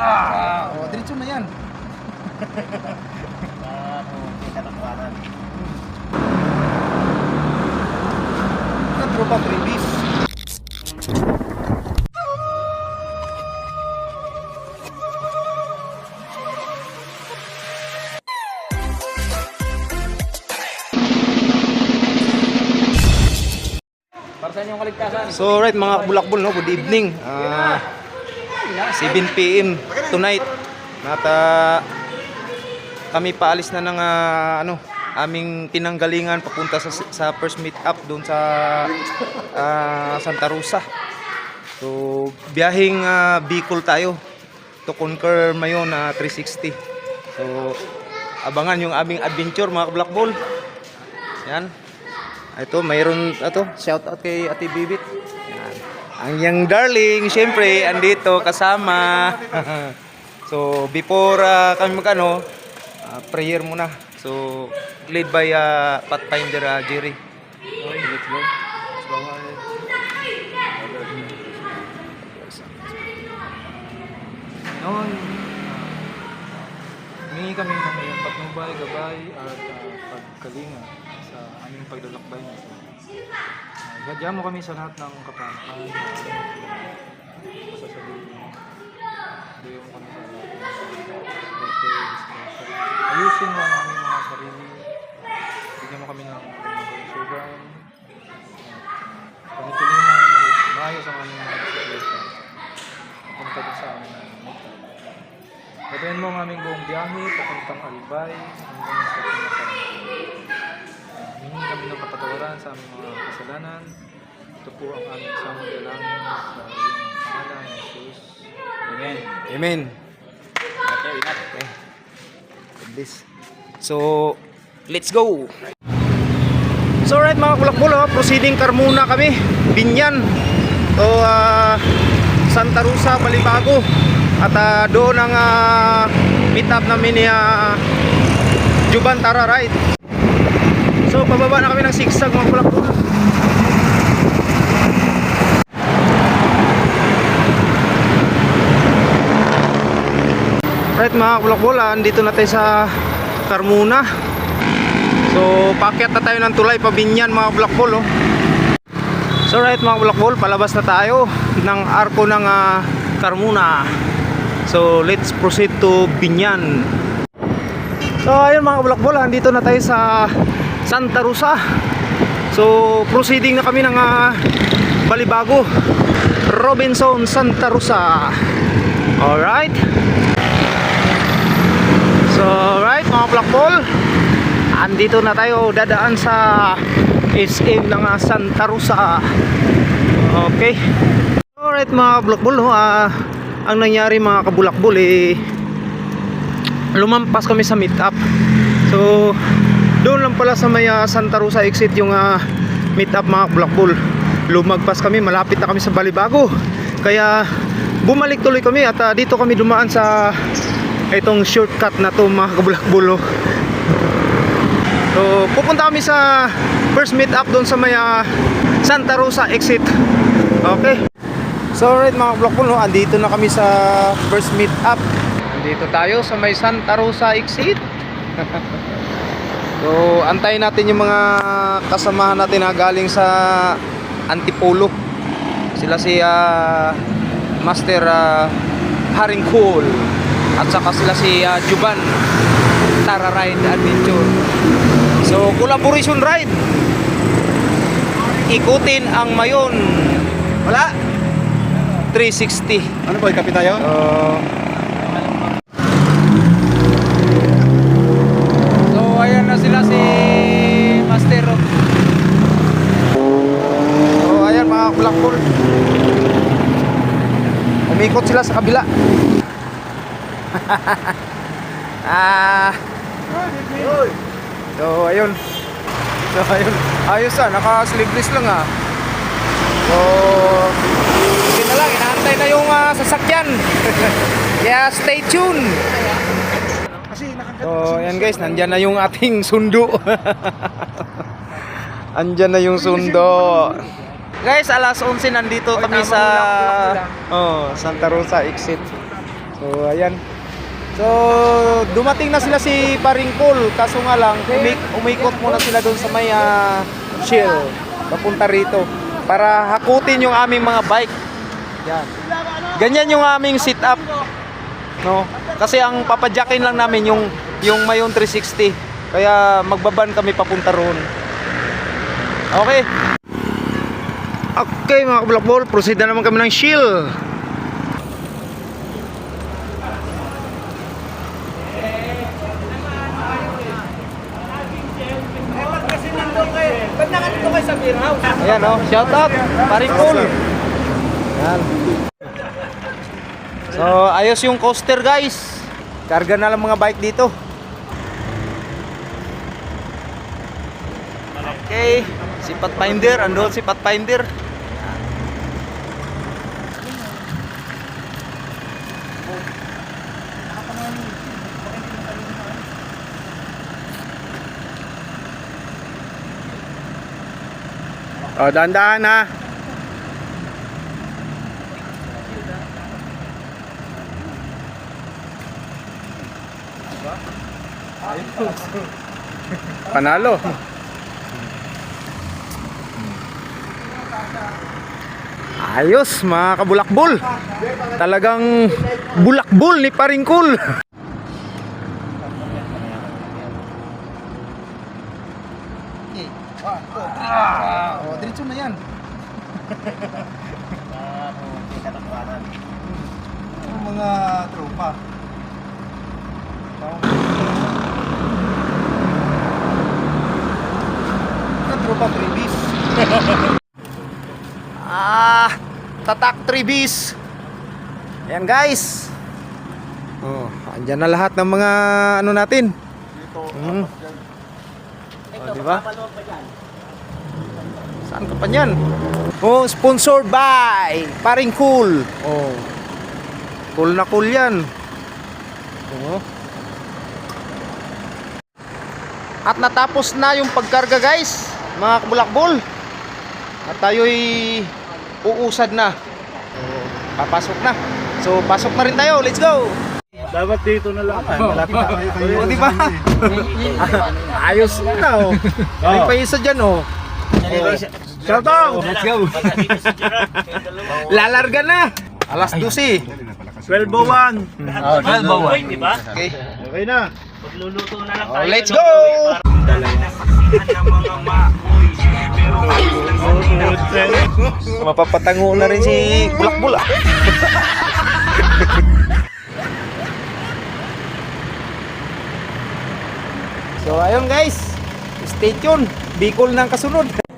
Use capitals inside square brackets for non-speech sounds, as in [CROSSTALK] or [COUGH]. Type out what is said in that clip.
Ah, oh, diretso na yan. Ah. Ito, tropa kaligtasan. So right mga bulakbol no, good evening. Ah 7 PM tonight. At ah, kami paalis na ng ah, ano, aming pinanggalingan papunta sa sa first meet up doon sa ah, Santa Rosa. So biyaheng ah, Bicol tayo to conquer Mayon na 360. So abangan yung aming adventure mga bulakbol. Yan. Ito, mayroon ito, shout out kay Ate Bibit. Ang yang darling, syempre, andito kasama. [LAUGHS] so, before uh, kami magano, uh, prayer muna. So, led by uh, Pathfinder uh, Jerry. Let's go. Noon, humingi kami ng iyong patnubay, gabay at ah, pagkalinga sa aming paglalakbay na. Uh, gadya mo kami sa lahat ng na masasabihin. Gayon mo kami. Ayusin mo ang aming mga sarili. Bigyan mo kami ng aming kalusugan. Pagituloy mo maayos ang aming mga situation. Papunta sa aming mga Gawin mo ang aming buong biyahe papuntang Albay hanggang sa pinakarating. Humingi kami ng kapatawaran sa aming mga kasalanan. Ito po ang aming isang dalangin sa iyong pangalan, Jesus. Amen. Amen. Okay, ingat. Okay. This. So, let's go. So right mga kulakbol, oh, proceeding Carmona kami, Binyan. So ah, Santa Rosa, Balibago. At ah, doon ang ah, meet up namin ni ah, Juban Tara Ride. So pababa na kami ng sigsag mga kulakbol. Right mga kulakbolan, dito na tayo sa Carmona. So, pakyat na tayo ng tulay pabinyan mga bulakbol oh. So right mga bulakbol, palabas na tayo ng arko ng ah, Carmona. So let's proceed to Binyan. So ayun mga bulakbol, andito na tayo sa Santa Rosa. So proceeding na kami ng ah, Balibago. Robinson Santa Rosa. Alright. So right mga bulakbol, andito na tayo dadaan sa SM ng ah, Santa Rosa. Okay. Alright mga kabulakbol, no? ah, ang nangyari mga kabulakbol eh lumampas kami sa meet up. So doon lang pala sa may ah, Santa Rosa exit yung ah, meet up mga kabulakbol. Lumagpas kami, malapit na kami sa Balibago. Kaya bumalik tuloy kami at ah, dito kami dumaan sa itong shortcut na to mga kabulakbol. oh. So, pupunta kami sa first meet up doon sa may ah, Santa Rosa exit. Okay. So, alright mga vlog no, andito na kami sa first meet up. Andito tayo sa may Santa Rosa exit. [LAUGHS] so, antayin natin yung mga kasamahan natin na galing sa Antipolo. Sila si ah, Master ah, Haring Cool at saka sila si ah, Juban Tara Ride Adventure. So, collaboration ride. Ikutin ang mayon. Wala. 360. Ano boy, kapi tayo? So, so ayan na sila si Master. oh. So, ayan kulakbol. Umikot sila sa kabila. [LAUGHS] ah. So, ayun. So, ayun. Ayos ah, naka-sleeveless lang ah. So, sige na lang, inaantay na yung ah, sasakyan. [LAUGHS] Kaya stay tuned. So, ayan guys, nandyan na yung ating sundo. [LAUGHS] Andyan na yung sundo. Guys, alas 11 nandito kami sa oh, Santa Rosa exit. So, ayan. So, dumating na sila si Paring Paul. Kaso nga lang, umi- umikot muna sila doon sa may ah, Shell. Papunta rito. Para hakutin yung aming mga bike. Yan. Ganyan yung aming sit up. No? Kasi ang papadyakin lang namin yung yung Mayon 360. Kaya magbaban kami papunta roon. Okay. Okay mga kabulakbol, proceed na naman kami ng shield. Ayan oh, shout out, paring cool. Yan. So, ayos yung coaster guys. Karga na lang mga bike dito. Okay, si Pathfinder, andun si Pathfinder. Oh, dahan-dahan ha. Panalo. Ayos mga kabulakbol. Talagang bulakbol ni Paringkul. Oh, diretso na yan. Ang mga tropa. Mga tropa tribis. [LAUGHS] ah, tatak tribis. Ayan guys. Oh, andyan na lahat ng mga ano natin. Mm. Oh, di ba? Saan ka pa niyan? Oh, sponsored by Paring Cool. Oh. Cool na cool 'yan. Oh. At natapos na yung pagkarga guys, mga kabulakbol. At tayo'y uusad na. Oh, papasok na. So, pasok na rin tayo. Let's go! Dapat dito na lang. [LAUGHS] Malapit na kayo kayo. O, di ba? [LAUGHS] Ayos na, oh. May pa isa dyan, oh. Shout out! Let's go! Lalarga na! Alas 12. 12.01. Oh, 12 di ba? Okay. Okay na. Magluluto na lang Oh, let's go! [LAUGHS] Mapapatango na rin si Bulakbul ah. [LAUGHS] so ayun guys, stay tuned. Bicol ng kasunod.